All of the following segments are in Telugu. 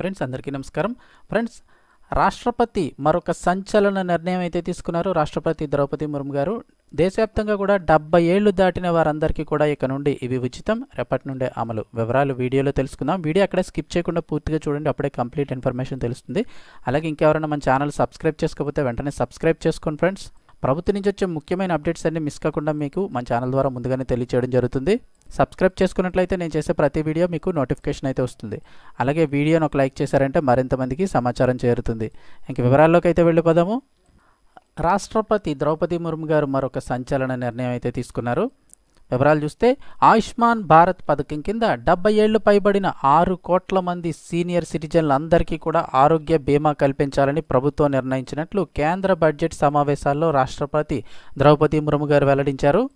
ఫ్రెండ్స్ అందరికీ నమస్కారం. ఫ్రెండ్స్ రాష్ట్రపతి మరొక సంచలన నిర్ణయం అయితే తీసుకున్నారు రాష్ట్రపతి ద్రౌపది ముర్ము గారు. దేశవ్యాప్తంగా కూడా డెబ్బై ఏళ్ళు దాటిన వారందరికీ కూడా ఇక నుండి ఇవి ఉచితం. రేపటి నుండే అమలు. వివరాలు వీడియోలో తెలుసుకుందాం. వీడియో అక్కడే స్కిప్ చేయకుండా పూర్తిగా చూడండి. అప్పుడే కంప్లీట్ ఇన్ఫర్మేషన్ తెలుస్తుంది. అలాగే ఇంకెవరైనా మన ఛానల్ సబ్స్క్రైబ్ చేసుకోకపోతే వెంటనే సబ్స్క్రైబ్ చేసుకోండి ఫ్రెండ్స్. ప్రభుత్వం నుంచి వచ్చే ముఖ్యమైన అప్డేట్స్ అన్ని మిస్ కాకుండా మీకు మన ఛానల్ ద్వారా ముందుగానే తెలియచేయడం జరుగుతుంది. సబ్స్క్రైబ్ చేసుకున్నట్లయితే నేను చేసే ప్రతి వీడియో మీకు నోటిఫికేషన్ అయితే వస్తుంది. అలాగే వీడియోను ఒక లైక్ చేశారంటే మరింత మందికి సమాచారం చేరుతుంది. ఇంక వివరాల్లోకి అయితే వెళ్ళిపోదాము. రాష్ట్రపతి ద్రౌపది ముర్ము గారు మరొక సంచలన నిర్ణయం అయితే తీసుకున్నారు. వివరాలు చూస్తే ఆయుష్మాన్ భారత్ పథకం కింద డెబ్బై ఏళ్ళు పైబడిన ఆరు కోట్ల మంది సీనియర్ సిటిజన్లందరికీ కూడా ఆరోగ్య బీమా కల్పించాలని ప్రభుత్వం నిర్ణయించినట్లు కేంద్ర బడ్జెట్ సమావేశాల్లో రాష్ట్రపతి ద్రౌపది ముర్ము గారు వెల్లడించారు.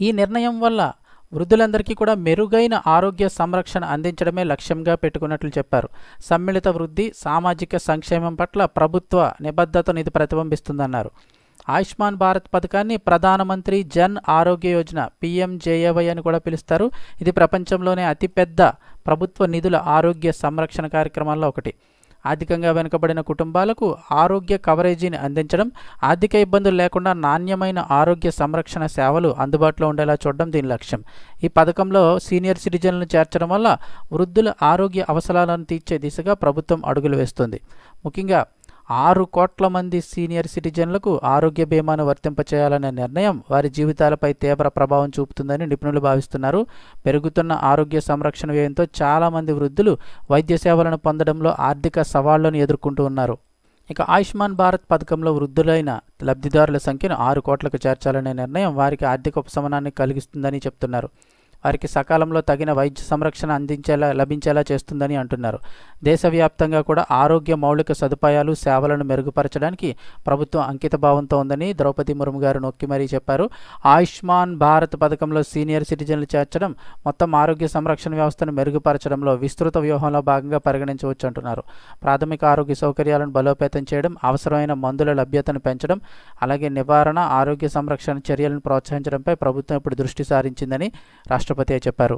ఈ నిర్ణయం వల్ల వృద్ధులందరికీ కూడా మెరుగైన ఆరోగ్య సంరక్షణ అందించడమే లక్ష్యంగా పెట్టుకున్నట్లు చెప్పారు. సమ్మిళిత వృద్ధి సామాజిక సంక్షేమం పట్ల ప్రభుత్వ నిబద్ధతను ఇది ప్రతిబింబిస్తుందన్నారు. ఆయుష్మాన్ భారత్ పథకాన్ని ప్రధానమంత్రి జన్ ఆరోగ్య యోజన పిఎంజేఏవై అని కూడా పిలుస్తారు. ఇది ప్రపంచంలోనే అతిపెద్ద ప్రభుత్వ నిధుల ఆరోగ్య సంరక్షణ కార్యక్రమాల్లో ఒకటి. ఆర్థికంగా వెనుకబడిన కుటుంబాలకు ఆరోగ్య కవరేజీని అందించడం ఆర్థిక ఇబ్బందులు లేకుండా నాణ్యమైన ఆరోగ్య సంరక్షణ సేవలు అందుబాటులో ఉండేలా చూడడం దీని లక్ష్యం. ఈ పథకంలో సీనియర్ సిటిజన్లను చేర్చడం వల్ల వృద్ధుల ఆరోగ్య అవసరాలను తీర్చే దిశగా ప్రభుత్వం అడుగులు వేస్తుంది. ముఖ్యంగా ఆరు కోట్ల మంది సీనియర్ సిటిజన్లకు ఆరోగ్య బీమాను వర్తింపచేయాలనే నిర్ణయం వారి జీవితాలపై తీవ్ర ప్రభావం చూపుతుందని నిపుణులు భావిస్తున్నారు. పెరుగుతున్న ఆరోగ్య సంరక్షణ వ్యయంతో చాలామంది వృద్ధులు వైద్య సేవలను పొందడంలో ఆర్థిక సవాళ్ళను ఎదుర్కొంటూ ఉన్నారు. ఇక ఆయుష్మాన్ భారత్ పథకంలో వృద్ధులైన లబ్ధిదారుల సంఖ్యను ఆరు కోట్లకు చేర్చాలనే నిర్ణయం వారికి ఆర్థిక ఉపశమనాన్ని కలిగిస్తుందని చెప్తున్నారు. వారికి సకాలంలో తగిన వైద్య సంరక్షణ అందించేలా లభించేలా చేస్తుందని అంటున్నారు. దేశవ్యాప్తంగా కూడా ఆరోగ్య మౌలిక సదుపాయాలు సేవలను మెరుగుపరచడానికి ప్రభుత్వం అంకిత భావంతో ఉందని ద్రౌపది ముర్ము గారు నొక్కి మరీ చెప్పారు. ఆయుష్మాన్ భారత్ పథకంలో సీనియర్ సిటిజన్లు చేర్చడం మొత్తం ఆరోగ్య సంరక్షణ వ్యవస్థను మెరుగుపరచడంలో విస్తృత వ్యూహంలో భాగంగా పరిగణించవచ్చు అంటున్నారు. ప్రాథమిక ఆరోగ్య సౌకర్యాలను బలోపేతం చేయడం అవసరమైన మందుల లభ్యతను పెంచడం అలాగే నివారణ ఆరోగ్య సంరక్షణ చర్యలను ప్రోత్సహించడంపై ప్రభుత్వం ఇప్పుడు దృష్టి సారించిందని రాష్ట్ర రాష్ట్రపతి చెప్పారు.